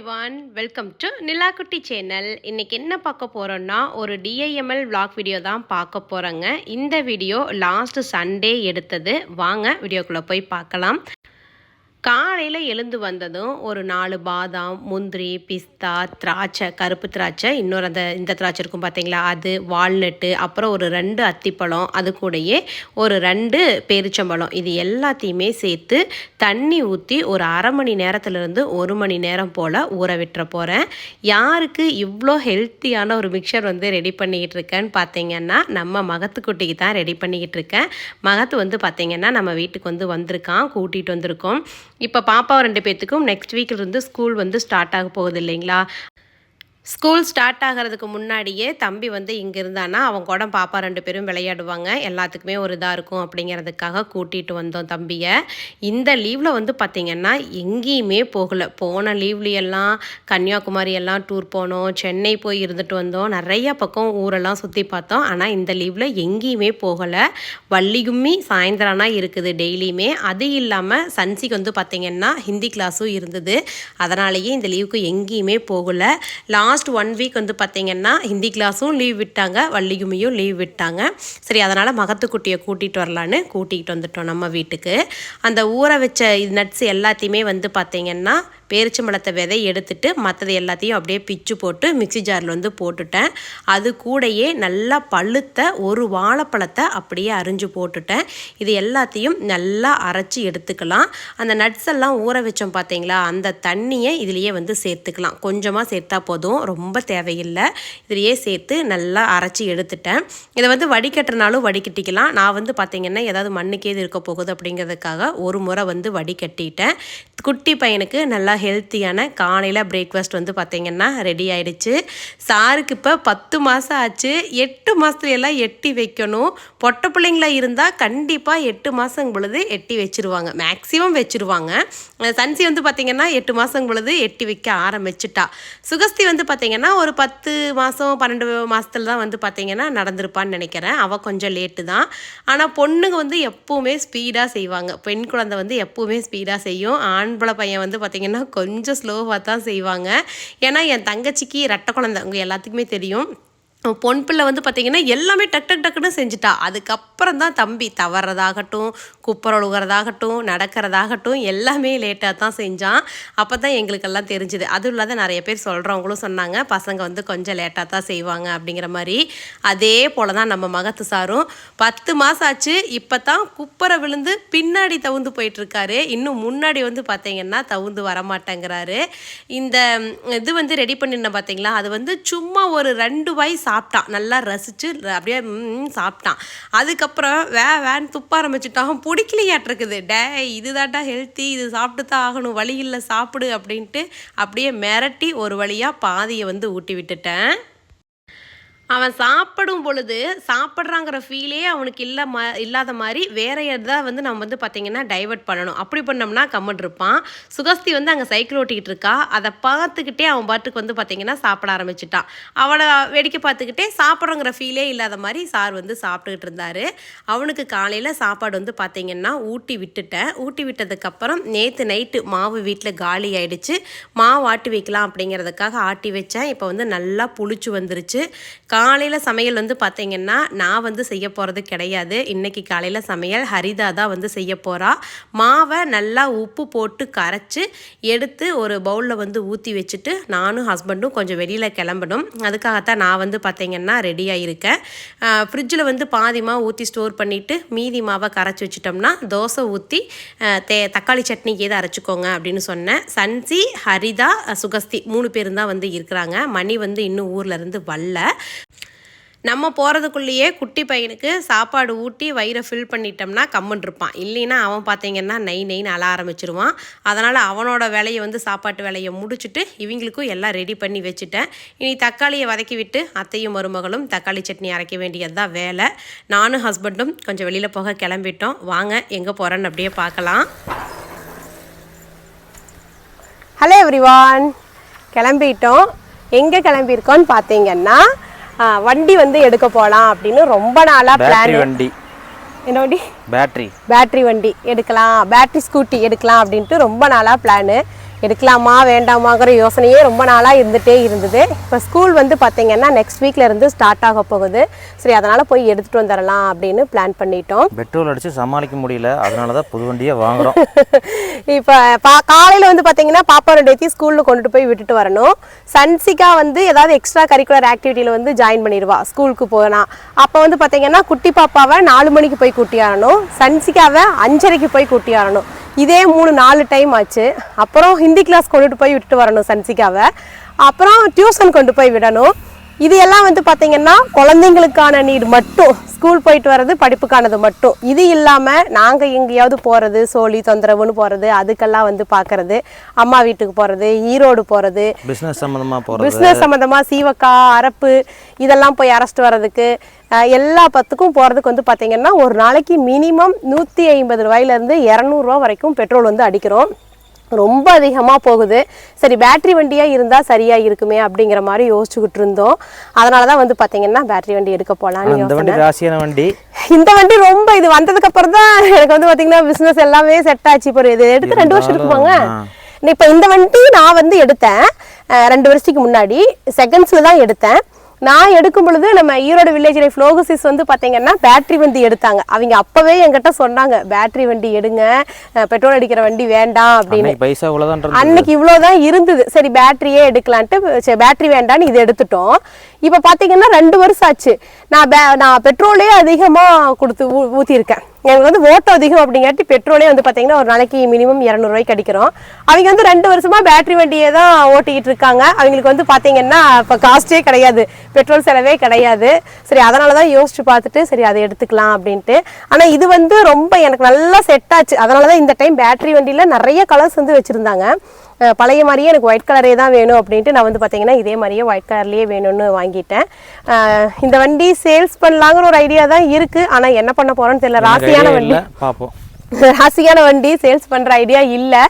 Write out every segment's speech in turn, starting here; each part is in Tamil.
One welcome to Nilakutty channel இன்றைக்கி என்ன பார்க்க போகிறோம்னா ஒரு டிஐஎம்எல் விளாக் வீடியோ தான் பார்க்க போகிறோங்க இந்த வீடியோ லாஸ்ட் சண்டே எடுத்தது. வாங்க வீடியோக்குள்ளே போய் பார்க்கலாம். காலையில் எழுந்து வந்ததும் ஒரு நாலு பாதாம் முந்திரி பிஸ்தா திராட்சை கருப்பு திராட்சை இன்னொரு அந்த இந்த திராட்சை இருக்கும் பார்த்தீங்களா அது வால்நட்டு அப்புறம் ஒரு ரெண்டு அத்திப்பழம் அது கூடயே ஒரு ரெண்டு பேரிச்சம்பழம். இது எல்லாத்தையுமே சேர்த்து தண்ணி ஊற்றி ஒரு அரை மணி நேரத்துலேருந்து ஒரு மணி நேரம் போல் ஊற விட்டுற போகிறேன் யாருக்கு இவ்வளோ ஹெல்த்தியான ஒரு மிக்சர் வந்து ரெடி பண்ணிக்கிட்டு இருக்கேன்னு பார்த்தீங்கன்னா நம்ம மகத்துக்குட்டிக்கு தான் ரெடி பண்ணிக்கிட்டு இருக்கேன். மகத்து வந்து பார்த்தீங்கன்னா நம்ம வீட்டுக்கு வந்து வந்திருக்கான் கூட்டிகிட்டு வந்திருக்கோம். இப்போ பாப்பா ரெண்டு பேர்த்துக்கும் நெக்ஸ்ட் வீக்கில் இருந்து ஸ்கூல் வந்து ஸ்டார்ட் ஆக போகுது இல்லைங்களா? ஸ்கூல் ஸ்டார்ட் ஆகிறதுக்கு முன்னாடியே தம்பி வந்து இங்கே இருந்தானா அவன் கூட பாப்பா ரெண்டு பேரும் விளையாடுவாங்க. எல்லாத்துக்குமே ஒரு இதாக இருக்கும் அப்படிங்கிறதுக்காக கூட்டிகிட்டு வந்தோம் தம்பியை. இந்த லீவில் வந்து பார்த்திங்கன்னா எங்கேயுமே போகலை. போன லீவ்லையெல்லாம் கன்னியாகுமரி எல்லாம் டூர் போனோம். சென்னை போய் இருந்துட்டு வந்தோம். நிறைய பக்கம் ஊரெல்லாம் சுற்றி பார்த்தோம். ஆனால் இந்த லீவில் எங்கேயுமே போகலை. வள்ளிகும்மி சாயந்தரம்னா இருக்குது டெய்லியுமே. அது இல்லாமல் சன்சிக்கு வந்து பார்த்திங்கன்னா ஹிந்தி கிளாஸும் இருந்தது. அதனாலேயே இந்த லீவுக்கு எங்கேயுமே போகலை. லாஸ்ட் ஒன் வீக் வந்து பார்த்திங்கன்னா ஹிந்தி கிளாஸும் லீவ் விட்டாங்க வள்ளியுமையும் லீவ் விட்டாங்க. சரி அதனால் மகத்துக்குட்டியை கூட்டிகிட்டு வரலான்னு கூட்டிகிட்டு வந்துட்டோம் நம்ம வீட்டுக்கு. அந்த ஊற வச்ச நட்ஸ் எல்லாத்தையுமே வந்து பார்த்திங்கன்னா பேரிச்சம்பழத்தை விதை எடுத்துட்டு மற்றது எல்லாத்தையும் அப்படியே பிச்சு போட்டு மிக்ஸி ஜாரில் வந்து போட்டுட்டேன். அது கூடயே நல்லா பழுத்த ஒரு வாழைப்பழத்தை அப்படியே அரிஞ்சு போட்டுட்டேன். இது எல்லாத்தையும் நல்லா அரைச்சி எடுத்துக்கலாம். அந்த நட்ஸ் எல்லாம் ஊற வச்சோம் பார்த்தீங்களா அந்த தண்ணியை இதுலேயே வந்து சேர்த்துக்கலாம். கொஞ்சமாக சேர்த்தா போதும். ரொம்ப தேவையில்லை. இதுலேயே சேர்த்து நல்லா அரைச்சி எடுத்துட்டேன். இதை வந்து வடிகட்டுறனாலும் வடிகட்டிக்கலாம். நான் வந்து பார்த்தீங்கன்னா ஏதாவது மண்ணுக்கே இது இருக்க போகுது அப்படிங்கிறதுக்காக ஒரு முறை வந்து வடிகட்டிட்டேன். குட்டி பையனுக்கு நல்லா ஹெல்த்தியான காலையில் பிரேக்ஃபாஸ்ட் வந்து பார்த்திங்கன்னா ரெடி ஆகிடுச்சு சாருக்கு இப்போ பத்து மாதம் ஆச்சு. எட்டு மாதத்துல எல்லாம் எட்டி வைக்கணும். பொட்டை பிள்ளைங்களா இருந்தால் கண்டிப்பாக எட்டு மாதம் பொழுது எட்டி வச்சிருவாங்க. மேக்ஸிமம் வச்சுருவாங்க. சன்சி வந்து பார்த்திங்கன்னா எட்டு மாதம் பொழுது எட்டி வைக்க ஆரம்பிச்சிட்டா. சுகஸ்தி வந்து பார்த்திங்கன்னா ஒரு பத்து மாதம் பன்னெண்டு மாதத்துல தான் வந்து பார்த்திங்கன்னா நடந்திருப்பான்னு நினைக்கிறேன். அவள் கொஞ்சம் லேட்டு தான். ஆனால் பொண்ணுங்க வந்து எப்போவுமே ஸ்பீடாக செய்வாங்க. பெண் குழந்தை வந்து எப்போவுமே ஸ்பீடாக செய்யும். ஆண்பள பையன் வந்து பார்த்திங்கன்னா கொஞ்சம் ஸ்லோவாக தான் செய்வாங்க. ஏன்னா என் தங்கச்சிக்கு ரெட்டை குழந்தை. உங்கள் எல்லாத்துக்குமே தெரியும். பொன் பிள்ளை வந்து பார்த்திங்கன்னா எல்லாமே டக் டக் டக்குன்னு செஞ்சுட்டா. அதுக்கப்புறம் தான் தம்பி தவறதாகட்டும் குப்பரை ஒழுகிறதாகட்டும் நடக்கிறதாகட்டும் எல்லாமே லேட்டாக தான் செஞ்சான். அப்போ தான் எங்களுக்கெல்லாம் தெரிஞ்சுது. அதுவும் இல்லாத நிறைய பேர் சொல்கிறவங்களும் சொன்னாங்க பசங்க வந்து கொஞ்சம் லேட்டாக தான் செய்வாங்க அப்படிங்கிற மாதிரி. அதே போல் தான் நம்ம மகத்து சாரும். பத்து மாதம் ஆச்சு இப்போ தான் குப்பரை விழுந்து பின்னாடி தவுந்து போயிட்டுருக்காரு. இன்னும் முன்னாடி வந்து பார்த்திங்கன்னா தவுந்து வரமாட்டேங்கிறாரு. இந்த இது வந்து ரெடி பண்ணிருந்தேன் பார்த்தீங்களா? அது வந்து சும்மா ஒரு ரெண்டு வயசு சாப்பிட்டான் நல்லா ரசித்து அப்படியே சாப்பிட்டான். அதுக்கப்புறம் வே வேன் துப்ப ஆரம்பிச்சுட்டான். பிடிக்கலையாட்டிருக்குது. டே இதுதாட்டா ஹெல்த்தி இது சாப்பிட்டு தான் ஆகணும். வழி இல்லை சாப்பிடு அப்படின்ட்டு அப்படியே மிரட்டி ஒரு வழியாக பாதியை வந்து ஊட்டி விட்டுட்டேன். அவன் சாப்பிடும் பொழுது சாப்பிட்றாங்கிற ஃபீலே அவனுக்கு இல்லை ம இல்லாத மாதிரி வேற எதாவது வந்து நம்ம வந்து பார்த்திங்கன்னா டைவர்ட் பண்ணணும். அப்படி பண்ணோம்னா கம்மன் இருப்பான். சுகஸ்தி வந்து அங்கே சைக்கிள் ஓட்டிக்கிட்டு இருக்கா. அதை பார்த்துக்கிட்டே அவன் பாட்டுக்கு வந்து பார்த்திங்கன்னா சாப்பிட ஆரம்பிச்சிட்டான். அவளை வேடிக்கை பார்த்துக்கிட்டே சாப்பிட்றோங்கிற ஃபீலே இல்லாத மாதிரி சார் வந்து சாப்பிட்டுக்கிட்டு இருந்தார். அவனுக்கு காலையில் சாப்பாடு வந்து பார்த்திங்கன்னா ஊட்டி விட்டுட்டேன். ஊட்டி விட்டதுக்கப்புறம் நேற்று நைட்டு மாவு வீட்டில் காலி ஆயிடுச்சு. மாவு ஆட்டி வைக்கலாம் அப்படிங்கிறதுக்காக ஆட்டி வச்சேன். இப்போ வந்து நல்லா புளிச்சு வந்துருச்சு. காலையில் சமையல் வந்து பார்த்தீங்கன்னா நான் வந்து செய்ய போகிறது கிடையாது. இன்னைக்கு காலையில் சமையல் ஹரிதா தான் வந்து செய்ய போகிறா மாவை நல்லா உப்பு போட்டு கரைச்சி எடுத்து ஒரு பவுலில் வந்து ஊற்றி வச்சுட்டு நானும் ஹஸ்பண்டும் கொஞ்சம் வெளியில் கிளம்பணும். அதுக்காகத்தான் நான் வந்து பார்த்தீங்கன்னா ரெடியாக இருக்கேன் ஃப்ரிட்ஜில் வந்து பாதி மாவு ஊற்றி ஸ்டோர் பண்ணிவிட்டு மீதி மாவை கரைச்சி வச்சிட்டோம்னா தோசை ஊற்றி தே தக்காளி சட்னிக்கு எதை அரைச்சிக்கோங்க அப்படின்னு சொன்னேன். சன்சி ஹரிதா சுகஸ்தி மூணு பேரும் தான் வந்து இருக்கிறாங்க. மணி வந்து இன்னும் ஊரில் இருந்து வரல. நம்ம போகிறதுக்குள்ளேயே குட்டி பையனுக்கு சாப்பாடு ஊட்டி வயிறை ஃபில் பண்ணிட்டோம்னா கம்முன்னு இருப்பான். இல்லைன்னா அவன் பார்த்தீங்கன்னா நை நைன்னு அழ ஆரம்பிச்சிருவான். அதனால் அவனோட வேலையை வந்து சாப்பாட்டு வேலையை முடிச்சுட்டு இவங்களுக்கும் எல்லாம் ரெடி பண்ணி வச்சுட்டேன். இனி தக்காளியை வதக்கி விட்டு அத்தையும் மருமகளும் தக்காளி சட்னி அரைக்க வேண்டியது தான் வேலை. நானும் ஹஸ்பண்டும் கொஞ்சம் வெளியில் போக கிளம்பிட்டோம். வாங்க எங்கே போகிறேன்னு அப்படியே பார்க்கலாம். ஹலோ எவ்ரிவான் கிளம்பிட்டோம். எங்கே கிளம்பியிருக்கோன்னு பார்த்தீங்கன்னா வண்டி வந்து எடுக்க போகலாம் அப்படின்னு ரொம்ப நாளாக பிளான் பேட்டரி வண்டி. என்ன வண்டி பேட்டரி பேட்ரி வண்டி எடுக்கலாம். பேட்ரி ஸ்கூட்டி எடுக்கலாம் அப்படின்ட்டு ரொம்ப நாளாக பிளானு எடுக்கலாமா வேண்டாமாங்கிற யோசனையே ரொம்ப நாளாக இருந்துகிட்டே இருந்தது. இப்போ ஸ்கூல் வந்து பார்த்தீங்கன்னா நெக்ஸ்ட் வீக்ல இருந்து ஸ்டார்ட் ஆக போகுது. சரி அதனால் போய் எடுத்துகிட்டு வந்துடலாம் அப்படின்னு பிளான் பண்ணிட்டோம். பெட்ரோல் அடித்து சமாளிக்க முடியல. அதனால தான் புது வண்டியே வாங்குறோம். இப்போ பா காலையில் வந்து பார்த்தீங்கன்னா பாப்பா ரெண்டு ஸ்கூலில் கொண்டுட்டு போய் விட்டுட்டு வரணும். சன்சிகா வந்து ஏதாவது எக்ஸ்ட்ரா கரிக்குலர் ஆக்டிவிட்டியில் வந்து ஜாயின் பண்ணிடுவா ஸ்கூலுக்கு போனா. அப்போ வந்து பார்த்தீங்கன்னா குட்டி பாப்பாவை நாலு மணிக்கு போய் கூட்டி ஆடணும் சன்சிகாவை அஞ்சரைக்கு போய் கூட்டி ஆடணும் இதே மூணு நாலு டைம் ஆச்சு. அப்புறம் ஹிந்தி கிளாஸ் கொண்டுட்டு போய் விட்டுட்டு வரணும் சன்சிகாவை. அப்புறம் டியூஷன் கொண்டு போய் விடணும். இது எல்லாம் வந்து பார்த்தீங்கன்னா குழந்தைங்களுக்கான நீட் மட்டும். ஸ்கூல் போயிட்டு வர்றது படிப்புக்கானது மட்டும். இது இல்லாமல் நாங்கள் எங்கேயாவது போகிறது சோழி தொந்தரவுன்னு போகிறது அதுக்கெல்லாம் வந்து பார்க்கறது அம்மா வீட்டுக்கு போகிறது ஈரோடு போகிறது பிஸ்னஸ் சம்மந்தமாக போகிறது பிஸ்னஸ் சம்மந்தமாக சீவக்காய் அரப்பு இதெல்லாம் போய் அரைச்சிட்டு வர்றதுக்கு எல்லா பத்துக்கும் போகிறதுக்கு வந்து பார்த்தீங்கன்னா ஒரு நாளைக்கு மினிமம் நூற்றி ஐம்பது ரூபாயிலேருந்து இரநூறுவா வரைக்கும் பெட்ரோல் வந்து அடிக்கிறோம். ரொம்ப அதிகமாக போகுது. சரி பேட்டரி வண்டியாக இருந்தால் சரியாக இருக்குமே அப்படிங்கிற மாதிரி யோசிச்சுக்கிட்டு இருந்தோம். அதனால தான் வந்து பார்த்தீங்கன்னா பேட்டரி வண்டி எடுக்க போகலான்னு இந்த வண்டி ராசியான வண்டி. இந்த வண்டி ரொம்ப இது வந்ததுக்கு அப்புறம் தான் எனக்கு வந்து பாத்தீங்கன்னா பிசினஸ் எல்லாமே செட் ஆச்சு. இப்போ இது எடுத்து ரெண்டு வருஷம் இருக்குமாங்க இப்போ இந்த வண்டி நான் வந்து எடுத்தேன் ரெண்டு வருஷத்துக்கு முன்னாடி. செகண்ட்ஸ்ல தான் எடுத்தேன். நான் எடுக்கும் பொழுது நம்ம ஈரோடு வில்லேஜ் லைஃப் லோகசிஸ் வந்து பாத்தீங்கன்னா பேட்டரி வண்டி எடுத்தாங்க. அவங்க அப்பவே என்கிட்ட சொன்னாங்க பேட்டரி வண்டி எடுங்க. பெட்ரோல் அடிக்கிற வண்டி வேண்டாம் அப்படின்னு. அன்னைக்கு பைசா இவ்வளோதான் அன்னைக்கு இவ்வளோதான் இருந்தது. சரி பேட்டரியே எடுக்கலான்ட்டு பேட்டரி வேண்டான்னு இது எடுத்துட்டோம். இப்போ பார்த்தீங்கன்னா ரெண்டு வருஷம் ஆச்சு. நான் நான் பெட்ரோலே அதிகமாக கொடுத்து ஊ ஊற்றிருக்கேன் எனக்கு வந்து ஓட்டம் அதிகம் அப்படிங்காட்டி பெட்ரோலே வந்து பார்த்தீங்கன்னா ஒரு நாளைக்கு மினிமம் இரநூறுவாய்க்கு அடிக்கிறோம். அவங்க வந்து ரெண்டு வருஷமாக பேட்டரி வண்டியை தான் ஓட்டிக்கிட்டு இருக்காங்க. அவங்களுக்கு வந்து பார்த்தீங்கன்னா இப்போ காஸ்ட்டே கிடையாது. பெட்ரோல் செலவே கிடையாது. சரி அதனால தான் யோசிச்சு பார்த்துட்டு சரி அதை எடுத்துக்கலாம் அப்படின்ட்டு. ஆனால் இது வந்து ரொம்ப எனக்கு நல்லா செட் ஆச்சு. அதனால தான் இந்த டைம் பேட்டரி வண்டியில் நிறைய கலர்ஸ் வந்து வச்சுருந்தாங்க. பழைய மாதிரியே எனக்கு ஒயிட் கலரே தான் வேணும் அப்படின்ட்டு நான் வந்து பார்த்தீங்கன்னா இதே மாதிரியே ஒயிட் கலர்லேயே வேணும்னு வாங்கிட்டேன். இந்த வண்டி சேல்ஸ் பண்ணலாங்கிற ஒரு ஐடியா தான் இருக்குது ஆனால் என்ன பண்ண போகிறோன்னு தெரியல. ராசியான வண்டி. பார்ப்போம் ராசியான வண்டி சேல்ஸ் பண்ணுற ஐடியா இல்லை.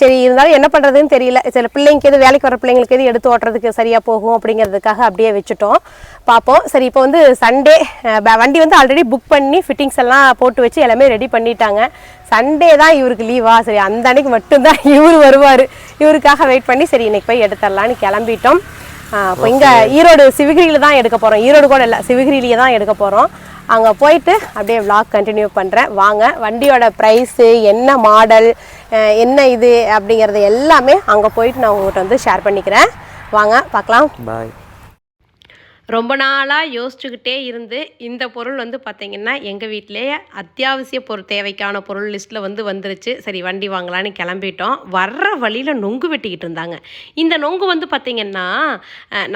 சரி இருந்தாலும் என்ன பண்ணுறதுன்னு தெரியல. சில பிள்ளைங்க எது வேலைக்கு வர பிள்ளைங்களுக்கு எது எடுத்து ஓட்டுறதுக்கு சரியாக போகும் அப்படிங்கிறதுக்காக அப்படியே வச்சுட்டோம். பார்ப்போம். சரி இப்போ வந்து சண்டே வண்டி வந்து ஆல்ரெடி புக் பண்ணி ஃபிட்டிங்ஸ் எல்லாம் போட்டு வச்சு எல்லாமே ரெடி பண்ணிட்டாங்க. சண்டே தான் இவருக்கு லீவா சரி அந்த அன்னைக்கு மட்டும்தான் இவர் வருவார். இவருக்காக வெயிட் பண்ணி சரி இன்னைக்கு போய் எடுத்துடலான்னு கிளம்பிட்டோம். இப்போ இங்கே ஈரோடு சிவகிரியில் தான் எடுக்க போகிறோம் ஈரோடு கூட இல்லை சிவகிரியிலேயே தான் எடுக்க போகிறோம் அங்கே போயிட்டு அப்படியே vlog கண்டினியூ பண்ணுறேன் வாங்க வண்டியோட ப்ரைஸு என்ன மாடல் என்ன இது அப்படிங்கிறது எல்லாமே அங்கே போயிட்டு நான் உங்கள்கிட்ட வந்து ஷேர் பண்ணிக்கிறேன். வாங்க பார்க்கலாம். பாய் ரொம்ப நாளாக யோசிச்சுக்கிட்டே இருந்து இந்த பொருள் வந்து பார்த்திங்கன்னா எங்கள் வீட்டிலேயே அத்தியாவசிய பொருள் தேவைக்கான பொருள் லிஸ்ட்டில் வந்து வந்துருச்சு. சரி வண்டி வாங்கலான்னு கிளம்பிட்டோம். வர்ற வழியில் நொங்கு வெட்டிக்கிட்டு இருந்தாங்க. இந்த நொங்கு வந்து பார்த்திங்கன்னா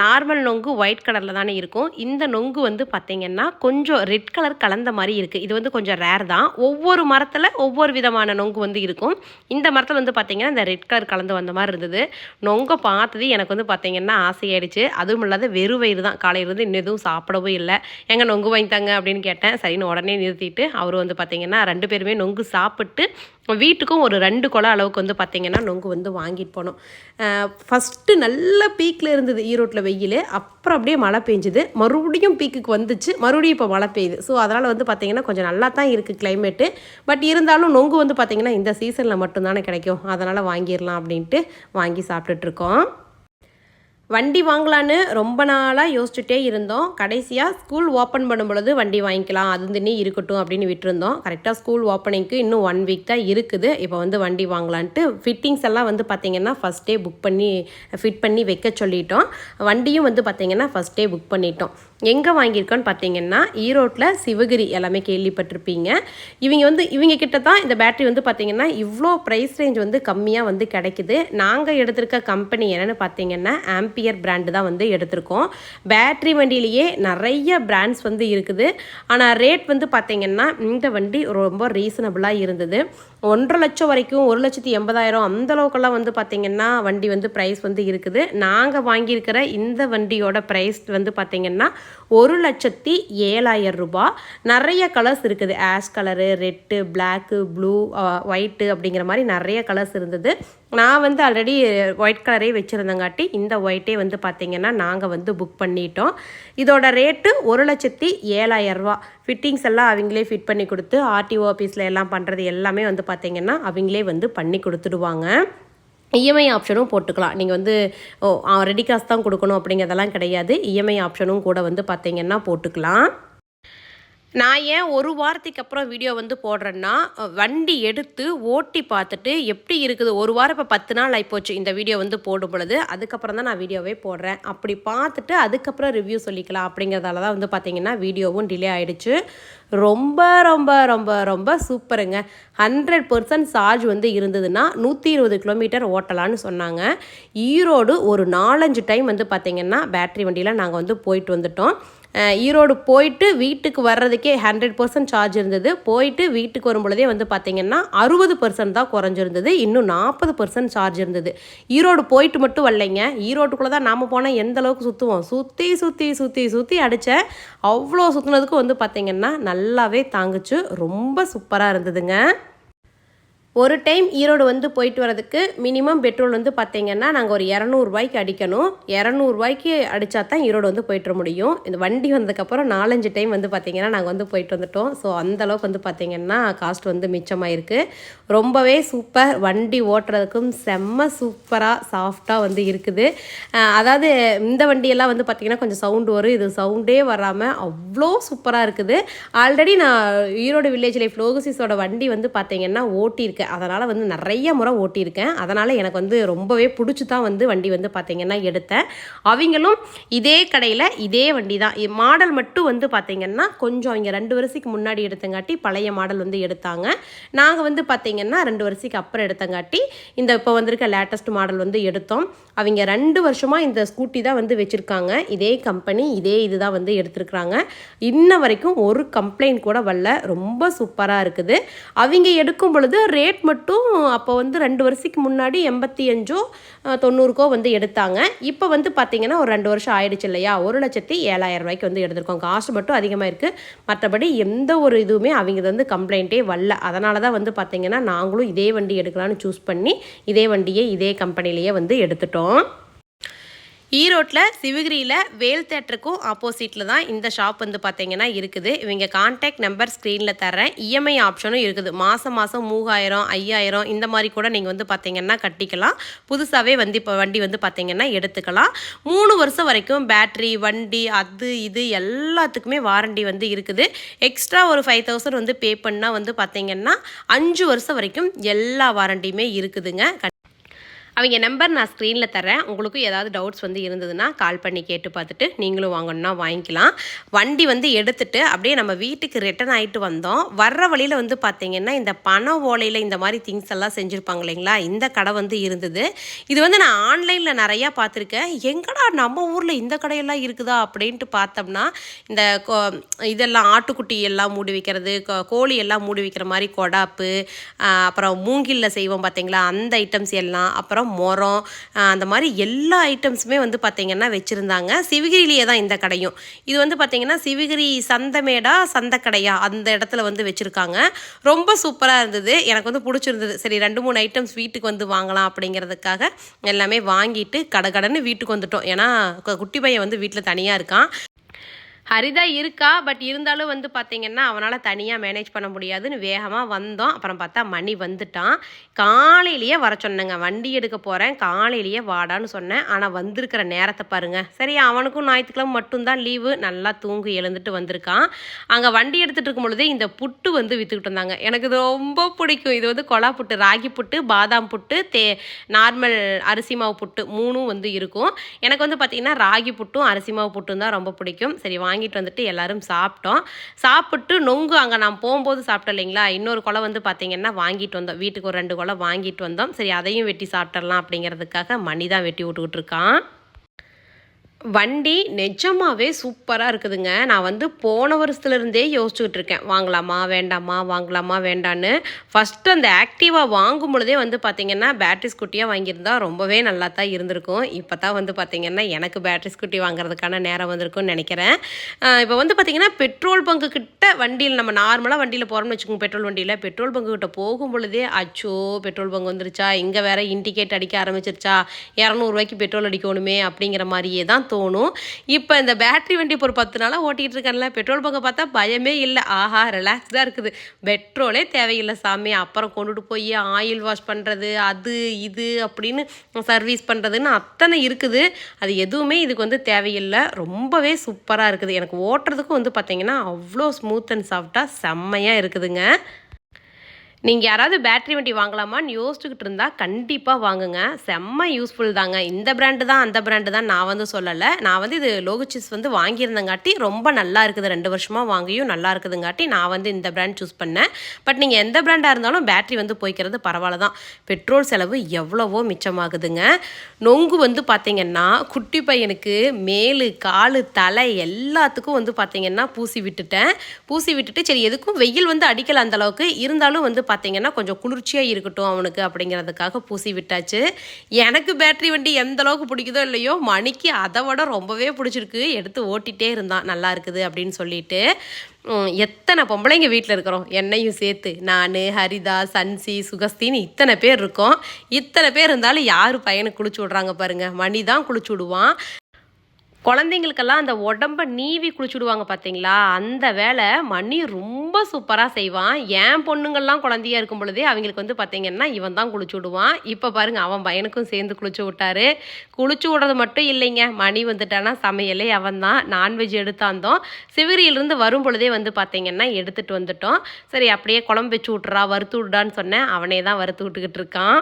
நார்மல் நொங்கு ஒயிட் கலரில் தானே இருக்கும். இந்த நொங்கு வந்து பார்த்திங்கன்னா கொஞ்சம் ரெட் கலர் கலந்த மாதிரி இருக்குது இது வந்து கொஞ்சம் ரேர் தான். ஒவ்வொரு மரத்தில் ஒவ்வொரு விதமான நொங்கு வந்து இருக்கும். இந்த மரத்தில் வந்து பார்த்திங்கன்னா இந்த ரெட் கலர் கலந்து வந்த மாதிரி இருந்தது. நொங்கை பார்த்தது எனக்கு வந்து பார்த்திங்கன்னா ஆசையாயிடுச்சு. அதுவும் இல்லாத வெறும் வயிறு தான். காலையிலேருந்து இன்னும் எதுவும் சாப்பிடவும் இல்லை. எங்கே நொங்கு வாங்கி தாங்க அப்படின்னு கேட்டேன். சரின்னு உடனே நிறுத்திட்டு அவர் வந்து பார்த்திங்கன்னா ரெண்டு பேருமே நொங்கு சாப்பிட்டு வீட்டுக்கும் ஒரு ரெண்டு குளம் அளவுக்கு வந்து பார்த்திங்கன்னா நொங்கு வந்து வாங்கிட்டு போனோம். ஃபஸ்ட்டு நல்ல பீக்கில் இருந்தது ஈரோட்டில் வெயில். அப்புறம் அப்படியே மழை பெஞ்சுது. மறுபடியும் பீக்குக்கு வந்துச்சு. மறுபடியும் இப்போ மழை பெய்யுது. ஸோ அதனால் வந்து பார்த்திங்கன்னா கொஞ்சம் நல்லா தான் இருக்குது கிளைமேட்டு பட் இருந்தாலும் நொங்கு வந்து பார்த்திங்கன்னா இந்த சீசனில் மட்டும்தானே கிடைக்கும். அதனால் வாங்கிடலாம் அப்படின்ட்டு வாங்கி சாப்பிட்டுட்ருக்கோம் வண்டி வாங்கலான்னு ரொம்ப நாளாக யோசிச்சுட்டே இருந்தோம். கடைசியாக ஸ்கூல் ஓப்பன் பண்ணும் பொழுது வண்டி வாங்கிக்கலாம் அது நீ இருக்கட்டும் அப்படின்னு விட்டுருந்தோம். கரெக்டாக ஸ்கூல் ஓப்பனிங்க்கு இன்னும் ஒன் வீக் தான் இருக்குது. இப்போ வந்து வண்டி வாங்கலான்ட்டு ஃபிட்டிங்ஸ் எல்லாம் வந்து பார்த்திங்கன்னா ஃபஸ்ட்டே புக் பண்ணி ஃபிட் பண்ணி வைக்க சொல்லிட்டோம். வண்டியும் வந்து பார்த்திங்கன்னா ஃபஸ்ட்டே புக் பண்ணிட்டோம். எங்கே வாங்கியிருக்கோன்னு பார்த்தீங்கன்னா ஈரோட்டில் சிவகிரி எல்லாமே கேள்விப்பட்டிருப்பீங்க. இவங்க வந்து இவங்க கிட்ட தான் இந்த பேட்டரி வந்து பார்த்தீங்கன்னா இவ்வளோ ப்ரைஸ் ரேஞ்ச் வந்து கம்மியாக வந்து கிடைக்குது. நாங்கள் எடுத்திருக்க கம்பெனி என்னென்னு பார்த்தீங்கன்னா ஆம்பியர் பிராண்டு தான் வந்து எடுத்திருக்கோம். பேட்டரி வண்டியிலேயே நிறைய பிராண்ட்ஸ் வந்து இருக்குது. ஆனால் ரேட் வந்து பார்த்தீங்கன்னா இந்த வண்டி ரொம்ப ரீசனபிளாக இருந்தது. ஒன்றரை லட்சம் வரைக்கும் ஒரு லட்சத்தி எண்பதாயிரம் அந்தளவுக்கெல்லாம் வந்து பார்த்திங்கன்னா வண்டி வந்து ப்ரைஸ் வந்து இருக்குது. நாங்கள் வாங்கியிருக்கிற இந்த வண்டியோட ப்ரைஸ் வந்து பார்த்திங்கன்னா ஒரு லட்சத்தி ஏழாயிரம் ரூபாய் நிறைய கலர்ஸ் இருக்குது. Ash colour red black blue white அப்படிங்கிற மாதிரி நிறைய கலர்ஸ் இருந்தது. நான் வந்து ஆல்ரெடி ஒயிட் கலரே வச்சுருந்தங்காட்டி இந்த ஒயிட்டே வந்து பார்த்திங்கன்னா நாங்கள் வந்து புக் பண்ணிட்டோம். இதோட ரேட்டு ஒரு லட்சத்தி ஏழாயிரம் ஃபிட்டிங்ஸ் எல்லாம் அவங்களே ஃபிட் பண்ணி கொடுத்து ஆர்டிஓ ஆஃபீஸில் எல்லாம் பண்ணுறது எல்லாமே வந்து பார்த்திங்கன்னா அவங்களே வந்து பண்ணி கொடுத்துடுவாங்க. இஎம்ஐ ஆப்ஷனும் போட்டுக்கலாம். நீங்கள் வந்து ஓ ரெடி காசு தான் கொடுக்கணும் அப்படிங்கிறதெல்லாம் கிடையாது. இஎம்ஐ ஆப்ஷனும் கூட வந்து பார்த்தீங்கன்னா போட்டுக்கலாம். நான் ஏன் ஒரு வாரத்துக்கு அப்புறம் வீடியோ வந்து போடுறேன்னா வண்டி எடுத்து ஓட்டி பார்த்துட்டு எப்படி இருக்குது ஒரு வாரம் இப்போ பத்து நாள் ஆகிப்போச்சு இந்த வீடியோ வந்து போடும் பொழுது அதுக்கப்புறம் தான் நான் வீடியோவே போடுறேன். அப்படி பார்த்துட்டு அதுக்கப்புறம் ரிவ்யூ சொல்லிக்கலாம் அப்படிங்கிறதால தான் வந்து பார்த்திங்கன்னா வீடியோவும் டிலே ஆகிடுச்சு ரொம்ப ரொம்ப ரொம்ப ரொம்ப சூப்பருங்க ஹண்ட்ரட் பர்சன்ட் சார்ஜ் வந்து இருந்ததுன்னா நூற்றி இருபது கிலோமீட்டர் ஓட்டலான்னு சொன்னாங்க. ஈரோடு ஒரு நாலஞ்சு டைம் வந்து பார்த்திங்கன்னா பேட்ரி வண்டியில் நாங்கள் வந்து போயிட்டு வந்துட்டோம். ஈரோடு போயிட்டு வீட்டுக்கு வர்றதுக்கே ஹண்ட்ரட் பர்சன்ட் சார்ஜ் இருந்தது. போயிட்டு வீட்டுக்கு வரும் பொழுதே வந்து பார்த்தீங்கன்னா அறுபது பர்சன்ட் தான் குறைஞ்சிருந்தது. இன்னும் நாற்பது பர்சன்ட் சார்ஜ் இருந்தது. ஈரோடு போயிட்டு மட்டும் வரலைங்க. ஈரோட்டுக்குள்ளே தான் நாம் போனால் எந்த அளவுக்கு சுற்றுவோம் சுற்றி சுற்றி சுற்றி சுற்றி அடித்தேன் அவ்வளோ சுற்றுனதுக்கு வந்து பார்த்தீங்கன்னா நல்லாவே தாங்குச்சு. ரொம்ப சூப்பராக இருந்ததுங்க. ஒரு டைம் ஈரோடு வந்து போயிட்டு வரதுக்கு மினிமம் பெட்ரோல் வந்து பார்த்தீங்கன்னா நாங்கள் ஒரு இரநூறுபாய்க்கு அடிக்கணும். இரநூறுபாய்க்கு அடித்தா தான் ஈரோடு வந்து போயிட்டு முடியும். இந்த வண்டி வந்ததுக்கப்புறம் நாலஞ்சு டைம் வந்து பார்த்திங்கன்னா நாங்கள் வந்து போயிட்டு வந்துட்டோம். ஸோ அந்தளவுக்கு வந்து பார்த்திங்கன்னா காஸ்ட் வந்து மிச்சமாயிருக்கு. ரொம்பவே சூப்பர் வண்டி ஓட்டுறதுக்கும் செம்ம சூப்பராக சாஃப்டாக வந்து இருக்குது. அதாவது இந்த வண்டியெல்லாம் வந்து பார்த்திங்கன்னா கொஞ்சம் சவுண்டு வரும். இது சவுண்டே வராமல் அவ்வளோ சூப்பராக இருக்குது. ஆல்ரெடி நான் ஈரோடு வில்லேஜ் லைஃப் லோகசிஸோட வண்டி வந்து பார்த்திங்கன்னா ஓட்டியிருக்கேன். அதனால் வந்து நிறைய முறை ஓட்டியிருக்கேன். அதனால் எனக்கு வந்து ரொம்பவே பிடிச்சி தான் வந்து வண்டி வந்து பார்த்தீங்கன்னா எடுத்தேன். அவங்களும் இதே கடையில் இதே வண்டி தான் மாடல் மட்டும் வந்து பார்த்திங்கன்னா கொஞ்சம் அவங்க ரெண்டு வருஷத்துக்கு முன்னாடி எடுத்தங்காட்டி பழைய மாடல் வந்து எடுத்தாங்க. நாங்கள் வந்து பார்த்திங்கன்னா ரெண்டு வருஷத்துக்கு அப்புறம் எடுத்தங்காட்டி இந்த இப்போ வந்திருக்க லேட்டஸ்ட் மாடல் வந்து எடுத்தோம். அவங்க ரெண்டு வருஷமாக இந்த ஸ்கூட்டி தான் வந்து வச்சுருக்காங்க. இதே கம்பெனி இதே இதுதான் வந்து எடுத்திருக்கிறாங்க. இன்ன வரைக்கும் ஒரு கம்ப்ளைண்ட் கூட வரல. ரொம்ப சூப்பராக இருக்குது. அவங்க எடுக்கும் பொழுது ரேட் மட்டும் அப்போ வந்து ரெண்டு வருஷத்துக்கு முன்னாடி எண்பத்தி அஞ்சோ தொண்ணூறுக்கோ வந்து எடுத்தாங்க. இப்போ வந்து பார்த்தீங்கன்னா ஒரு ரெண்டு வருஷம் ஆயிடுச்சு இல்லையா? ஒரு லட்சத்தி ஏழாயிரம் ரூபாய்க்கு வந்து எடுத்திருக்கோம். காசு மட்டும் அதிகமாக இருக்குது மற்றபடி எந்த ஒரு இதுவுமே அவங்க வந்து கம்ப்ளைண்ட்டே வரல. அதனால தான் வந்து பார்த்தீங்கன்னா நாங்களும் இதே வண்டி எடுக்கலாம்னு சூஸ் பண்ணி இதே வண்டியை இதே கம்பெனிலேயே வந்து எடுத்துட்டோம். ஈரோட்டில் சிவகிரியில் வேல் தேட்டருக்கும் ஆப்போசிட்டில் தான் இந்த ஷாப் வந்து பார்த்தீங்கன்னா இருக்குது. இவங்க கான்டாக்ட் நம்பர் ஸ்க்ரீனில் தரேன் இஎம்ஐ ஆப்ஷனும் இருக்குது. மாதம் மாதம் மூவாயிரம் ஐயாயிரம் இந்த மாதிரி கூட நீங்கள் வந்து பார்த்தீங்கன்னா கட்டிக்கலாம். புதுசாகவே வந்து இப்போ வண்டி வந்து பார்த்தீங்கன்னா எடுத்துக்கலாம். மூணு வருஷம் வரைக்கும் பேட்ரி வண்டி அது இது எல்லாத்துக்குமே வாரண்டி வந்து இருக்குது. எக்ஸ்ட்ரா ஒரு ஃபைவ் தௌசண்ட் வந்து பே பண்ணால் வந்து பார்த்தீங்கன்னா அஞ்சு வருஷம் வரைக்கும் எல்லா வாரண்டியுமே இருக்குதுங்க. அவங்க நம்பர் நான் ஸ்க்ரீனில் தரேன் உங்களுக்கும் ஏதாவது டவுட்ஸ் வந்து இருந்ததுன்னா கால் பண்ணி கேட்டு பார்த்துட்டு நீங்களும் வாங்கணும்னா வாங்கிக்கலாம். வண்டி வந்து எடுத்துட்டு அப்படியே நம்ம வீட்டுக்கு ரிட்டர்ன் ஆகிட்டு வந்தோம். வர்ற வழியில் வந்து பார்த்தீங்கன்னா இந்த பண ஓலையில் இந்த மாதிரி திங்ஸ் எல்லாம் செஞ்சுருப்பாங்க இல்லைங்களா? இந்த கடை வந்து இருந்தது. இது வந்து நான் ஆன்லைனில் நிறையா பார்த்துருக்கேன். எங்கடா நம்ம ஊரில் இந்த கடையெல்லாம் இருக்குதா அப்படின்ட்டு பார்த்தோம்னா இந்த இதெல்லாம் ஆட்டுக்குட்டி எல்லாம் மூடி வைக்கிறது கோ- கோழி எல்லாம் மூடி வைக்கிற மாதிரி கொடாப்பு அப்புறம் மூங்கிலில் செய்வோம் பார்த்தீங்களா அந்த ஐட்டம்ஸ் எல்லாம் அப்புறம் முறம் அந்த மாதிரி எல்லா ஐட்டம்ஸுமே வந்து பார்த்திங்கன்னா வச்சுருந்தாங்க. சிவகிரியிலேயே தான் இந்த கடையும். இது வந்து பார்த்திங்கன்னா சிவகிரி சந்தமேடா சந்தக்கடையா அந்த இடத்துல வந்து வச்சுருக்காங்க. ரொம்ப சூப்பராக இருந்தது. எனக்கு வந்து பிடிச்சிருந்தது. சரி ரெண்டு மூணு ஐட்டம்ஸ் வீட்டுக்கு வந்து வாங்கலாம் அப்படிங்கிறதுக்காக எல்லாமே வாங்கிட்டு கடகடன்னு வீட்டுக்கு வந்துட்டோம். ஏன்னா குட்டி பையன் வந்து வீட்டில் தனியாக இருக்கான். ஹரிதா இருக்கா பட் இருந்தாலும் வந்து பார்த்தீங்கன்னா அவனால் தனியாக மேனேஜ் பண்ண முடியாதுன்னு வேகமாக வந்தோம். அப்புறம் பார்த்தா மணி வந்துட்டான். காலையிலேயே வர சொன்னேங்க. வண்டி எடுக்க போகிறேன் காலையிலேயே வாடான்னு சொன்னேன். ஆனால் வந்திருக்கிற நேரத்தை பாருங்க. சரி அவனுக்கும் ஞாயிற்றுக்கிழமை மட்டும்தான் லீவு நல்லா தூங்கி எழுந்துட்டு வந்திருக்கான். அங்கே வண்டி எடுத்துகிட்டு இருக்கும் பொழுதே இந்த புட்டு வந்து விற்றுக்கிட்டு இருந்தாங்க. எனக்கு இது ரொம்ப பிடிக்கும். இது வந்து கொலா புட்டு ராகி புட்டு பாதாம் புட்டு தே நார்மல் அரிசி மாவு புட்டு மூணும் வந்து இருக்கும். எனக்கு வந்து பார்த்திங்கன்னா ராகி புட்டும் அரிசி மாவு புட்டும் தான் ரொம்ப பிடிக்கும். சரி வாங்கிட்டு வந்துட்டு எல்லாரும் சாப்பிட்டோம். சாப்பிட்டு நொங்கு அங்கே நான் போகும்போது சாப்பிட்டோம் இல்லைங்களா? இன்னொரு குலை வந்து பார்த்திங்கன்னா வாங்கிட்டு வந்தோம். வீட்டுக்கு ஒரு ரெண்டு குலை வாங்கிட்டு வந்தோம். சரி அதையும் வெட்டி சாப்பிட்றலாம் அப்படிங்கிறதுக்காக மணி தான் வெட்டி விட்டுக்கிட்டு இருக்கான். வண்டி நிஜமாகவே சூப்பராக இருக்குதுங்க. நான் வந்து போன வருஷத்துலேருந்தே யோசிச்சுக்கிட்டு இருக்கேன் வாங்கலாமா வேண்டாமா வாங்கலாமா வேண்டான்னு. ஃபஸ்ட்டு அந்த ஆக்டிவாக வாங்கும் பொழுதே வந்து பார்த்திங்கன்னா பேட்ரி ஸ்கூட்டியாக வாங்கியிருந்தா ரொம்பவே நல்லா தான் இருந்திருக்கும். இப்போ தான் வந்து பார்த்திங்கன்னா எனக்கு பேட்ரி ஸ்கூட்டி வாங்குறதுக்கான நேரம் வந்திருக்கும்னு நினைக்கிறேன். இப்போ வந்து பார்த்திங்கன்னா பெட்ரோல் பங்கு கிட்ட வண்டியில் நம்ம நார்மலாக வண்டியில் போகிறோம்னு வச்சுக்கோங்க. பெட்ரோல் வண்டியில் பெட்ரோல் பங்கு கிட்ட போகும் பொழுதே அச்சோ பெட்ரோல் பங்கு வந்துருச்சா? இங்கே வேறு இண்டிகேட் அடிக்க ஆரம்பிச்சிருச்சா? இரநூறுவாய்க்கு பெட்ரோல் அடிக்கணுமே அப்படிங்கிற மாதிரியே தான் தோணும். இப்போ இந்த பேட்டரி வண்டி இப்போ ஒரு பத்து நாளாக ஓட்டிகிட்டு இருக்கேன்ல பெட்ரோல் பங்க் பார்த்தா பயமே இல்லை. ஆஹா ரிலாக்ஸ்டாக இருக்குது. பெட்ரோலே தேவையில்லை சாமி. அப்புறம் கொண்டுட்டு போய் ஆயில் வாஷ் பண்ணுறது அது இது அப்படின்னு சர்வீஸ் பண்ணுறதுன்னு அத்தனை இருக்குது. அது எதுவுமே இதுக்கு வந்து தேவையில்லை. ரொம்பவே சூப்பராக இருக்குது. எனக்கு ஓட்டுறதுக்கும் வந்து பார்த்திங்கன்னா அவ்வளோ ஸ்மூத் அண்ட் சாஃப்டாக செம்மையாக இருக்குதுங்க. நீங்கள் யாராவது பேட்டரி வண்டி வாங்கலாமான்னு யோசிச்சுக்கிட்டு இருந்தால் கண்டிப்பாக வாங்குங்க. செம்ம யூஸ்ஃபுல் தாங்க. இந்த பிராண்டு தான் அந்த பிராண்டு தான் நான் வந்து சொல்லலை. நான் வந்து இது லோகோசிஸ் வந்து வாங்கியிருந்தங்காட்டி ரொம்ப நல்லா இருக்குது. ரெண்டு வருஷமாக வாங்கியும் நல்லா இருக்குதுங்காட்டி நான் வந்து இந்த பிராண்ட் சூஸ் பண்ணேன். பட் நீங்கள் எந்த பிராண்டாக இருந்தாலும் பேட்டரி வந்து போய்க்கிறது பரவாயில்ல தான் பெட்ரோல் செலவு எவ்வளவோ மிச்சமாகுதுங்க. நொங்கு வந்து பார்த்திங்கன்னா குட்டி பையனுக்கு மேலு காலு தலை எல்லாத்துக்கும் வந்து பார்த்திங்கன்னா பூசி விட்டுட்டேன். பூசி விட்டுட்டு சரி எதுக்கும் வெயில் வந்து அடிக்கல அந்த அளவுக்கு. இருந்தாலும் வந்து பார்த்தீங்கன்னா கொஞ்சம் குளிர்ச்சியாக இருக்கட்டும் அவனுக்கு அப்படிங்கிறதுக்காக பூசி விட்டாச்சு. எனக்கு பேட்டரி வண்டி எந்த அளவுக்கு பிடிக்குதோ இல்லையோ மணிக்கு அதை விட ரொம்பவே பிடிச்சிருக்கு. எடுத்து ஓட்டிகிட்டே இருந்தான். நல்லா இருக்குது அப்படின்னு சொல்லிட்டு எத்தனை பொம்பளைங்க வீட்டில் இருக்கிறோம். என்னையும் சேர்த்து நான் ஹரிதா சன்சி சுகஸ்தின்னு இத்தனை பேர் இருக்கோம். இத்தனை பேர் இருந்தாலும் யார் பையனுக்கு குளிச்சு விட்றாங்க பாருங்கள் மணி தான் குளிச்சு விடுவான். குழந்தைங்களுக்கெல்லாம் அந்த உடம்ப நீவி குளிச்சு விடுவாங்க பார்த்தீங்களா அந்த வேலை மணி ரொம்ப சூப்பராக செய்வான். என் பொண்ணுங்கள்லாம் குழந்தையா இருக்கும் பொழுதே அவங்களுக்கு வந்து பார்த்தீங்கன்னா இவன் தான் குளிச்சு விடுவான் இப்போ பாருங்கள் அவன் பையனுக்கும் சேர்ந்து குளிச்சு விட்டாரு. குளிச்சு விடுறது மட்டும் இல்லைங்க. மணி வந்துட்டானா சமையலே அவன் தான். நான்வெஜ் எடுத்தாந்தோம். சிவிரியிலிருந்து வரும் பொழுதே வந்து பார்த்தீங்கன்னா எடுத்துட்டு வந்துட்டோம். சரி அப்படியே குழம்பு வச்சு விட்றா வறுத்து விடான்னு சொன்னேன். அவனே தான் வறுத்து விட்டுக்கிட்டு இருக்கான்.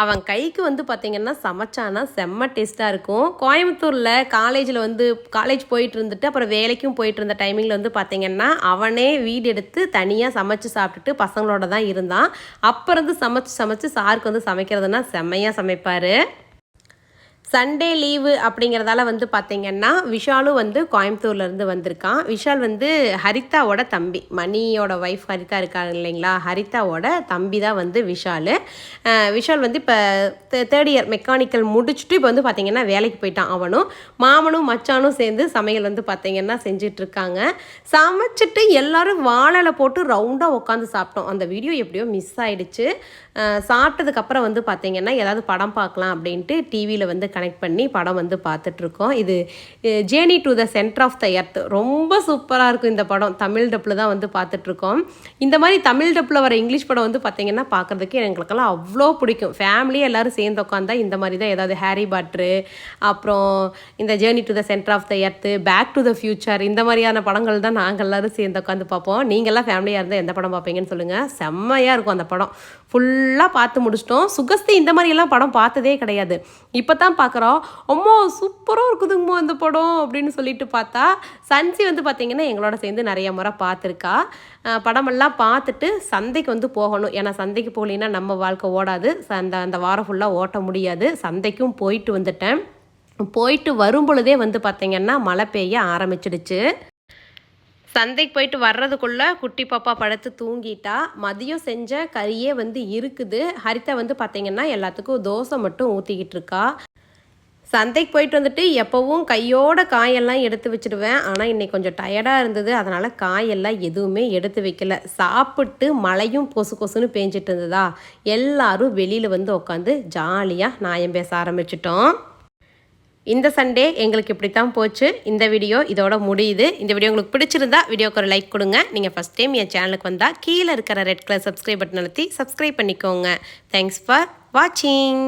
அவன் கைக்கு வந்து பார்த்திங்கன்னா சமைச்சானா செம்ம டேஸ்ட்டாக இருக்கும். கோயம்புத்தூரில் காலேஜில் வந்து காலேஜ் போயிட்டு இருந்துட்டு அப்புறம் வேலைக்கும் போயிட்டு இருந்த டைமிங்கில் வந்து பார்த்திங்கன்னா அவனே வீடு எடுத்து தனியாக சமைச்சு சாப்பிட்டுட்டு பசங்களோட தான் இருந்தான். அப்போ இருந்து சமைச்சு சமைச்சு சாருக்கு வந்து சமைக்கிறதுனா செம்மையாக சமைப்பார். சண்டே லீவு அப்படிங்கிறதால வந்து பார்த்தீங்கன்னா விஷாலும் வந்து கோயம்புத்தூர்லேருந்து வந்திருக்கான். விஷால் வந்து ஹரிதாவோட தம்பி. மணியோட ஒய்ஃப் ஹரிதா இருக்காங்க இல்லைங்களா? ஹரிதாவோட தம்பி தான் வந்து விஷால். விஷால் வந்து இப்போ தேர்ட் இயர் மெக்கானிக்கல் முடிச்சுட்டு இப்போ வந்து பார்த்தீங்கன்னா வேலைக்கு போயிட்டான் அவனும். மாமனும் மச்சானும் சேர்ந்து சமையல் வந்து பார்த்தீங்கன்னா செஞ்சிட்ருக்காங்க. சமைச்சிட்டு எல்லோரும் வாழலை போட்டு ரவுண்டாக உட்காந்து சாப்பிட்டோம். அந்த வீடியோ எப்படியோ மிஸ் ஆயிடுச்சு. சாப்பிட்டதுக்கப்புறம் வந்து பார்த்தீங்கன்னா ஏதாவது படம் பார்க்கலாம் அப்படின்ட்டு டிவியில் வந்து கனெக்ட் பண்ணி படம் வந்து பார்த்துட்ருக்கோம். இது journey to the centre of the earth ரொம்ப சூப்பராக இருக்கும் இந்த படம். தமிழ் டப்பில் தான் வந்து பார்த்துட்ருக்கோம். இந்த மாதிரி தமிழ் டப்பில் வர இங்கிலீஷ் படம் வந்து பார்த்தீங்கன்னா பார்க்குறதுக்கு எங்களுக்கெல்லாம் அவ்வளோ பிடிக்கும். ஃபேமிலியாக எல்லாரும் சேர்ந்து உட்காந்தா இந்த மாதிரி தான் ஏதாவது ஹாரி பாட்ரு அப்புறம் இந்த journey to the centre of the earth back to the future இந்த மாதிரியான படங்கள் தான் நாங்கள் எல்லாரும் சேர்ந்து உட்காந்து பார்ப்போம். நீங்கள்லாம் ஃபேமிலியாக இருந்தால் எந்த படம் பார்ப்பீங்கன்னு சொல்லுங்கள் செம்மையாக இருக்கும் அந்த படம். ஃபுல் ஃபுல்லாக பார்த்து முடிச்சிட்டோம். சுகஸ்தி இந்த மாதிரியெல்லாம் படம் பார்த்ததே கிடையாது. இப்போ தான் பார்க்குறோம். அம்மா சூப்பராக இருக்குதுங்கம்மா இந்த படம் அப்படின்னு சொல்லிட்டு பார்த்தா சன்சி வந்து பார்த்திங்கன்னா எங்களோட சேர்ந்து நிறைய முறை பார்த்துருக்கா. படமெல்லாம் பார்த்துட்டு சந்தைக்கு வந்து போகணும். ஏன்னா சந்தைக்கு போகலின்னா நம்ம வாழ்க்கை ஓடாது. ச- அந்த அந்த வாரம் ஃபுல்லாக ஓட்ட முடியாது. சந்தைக்கும் போயிட்டு வந்துட்டேன். போயிட்டு வரும் பொழுதே வந்து பார்த்திங்கன்னா மழை பெய்ய ஆரம்பிச்சிடுச்சு. சந்தைக்கு போயிட்டு வர்றதுக்குள்ள குட்டி பாப்பா படுத்து தூங்கிட்டா மதியம் செஞ்ச கறியே வந்து இருக்குது. ஹரிதா வந்து பார்த்தீங்கன்னா எல்லாத்துக்கும் தோசை மட்டும் ஊற்றிக்கிட்டு இருக்கா. சந்தைக்கு போயிட்டு வந்துட்டு எப்போவும் கையோட காயெல்லாம் எடுத்து வச்சிடுவேன். ஆனால் இன்றைக்கி கொஞ்சம் டயர்டாக இருந்தது. அதனால் காயெல்லாம் எதுவுமே எடுத்து வைக்கல. சாப்பிட்டு மழையும் கொசு கொசுன்னு பேஞ்சிட்டு இருந்ததா? எல்லாரும் வெளியில் வந்து உட்காந்து ஜாலியாக நாயம் பேச ஆரம்பிச்சிட்டோம். இந்த சண்டே எங்களுக்கு இப்படி தான் போச்சு. இந்த வீடியோ இதோட முடியுது. இந்த வீடியோ உங்களுக்கு பிடிச்சிருந்தா வீடியோக்கு ஒரு லைக் கொடுங்க. நீங்கள் ஃபஸ்ட் டைம் என் சேனலுக்கு வந்தால் கீழே இருக்கிற ரெட் கலர் சப்ஸ்கிரைப் பட்டன் அழுத்தி சப்ஸ்கிரைப் பண்ணிக்கோங்க. தேங்க்ஸ் ஃபார் வாட்சிங்